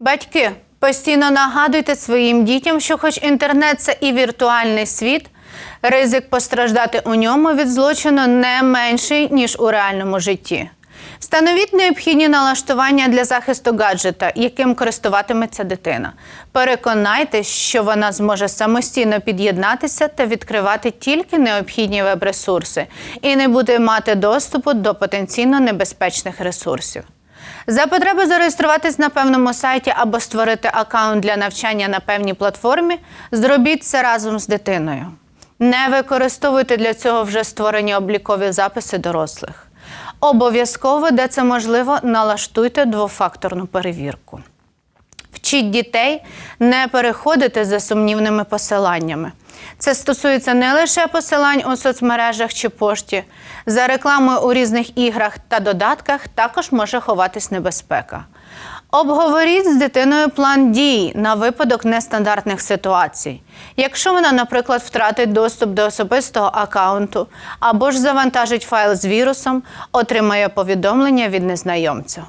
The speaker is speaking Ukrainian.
Батьки, постійно нагадуйте своїм дітям, що хоч інтернет це і віртуальний світ, ризик постраждати у ньому від злочину не менший, ніж у реальному житті. Встановіть необхідні налаштування для захисту гаджета, яким користуватиметься дитина. Переконайтесь, що вона зможе самостійно під'єднатися та відкривати тільки необхідні веб-ресурси і не буде мати доступу до потенційно небезпечних ресурсів. За потреби зареєструватись на певному сайті або створити аккаунт для навчання на певній платформі, зробіть це разом з дитиною. Не використовуйте для цього вже створені облікові записи дорослих. Обов'язково, де це можливо, налаштуйте двофакторну перевірку. Вчіть дітей не переходити за сумнівними посиланнями. Це стосується не лише посилань у соцмережах чи пошті. За рекламою у різних іграх та додатках також може ховатись небезпека. Обговоріть з дитиною план дій на випадок нестандартних ситуацій. Якщо вона, наприклад, втратить доступ до особистого акаунту або ж завантажить файл з вірусом, отримає повідомлення від незнайомця.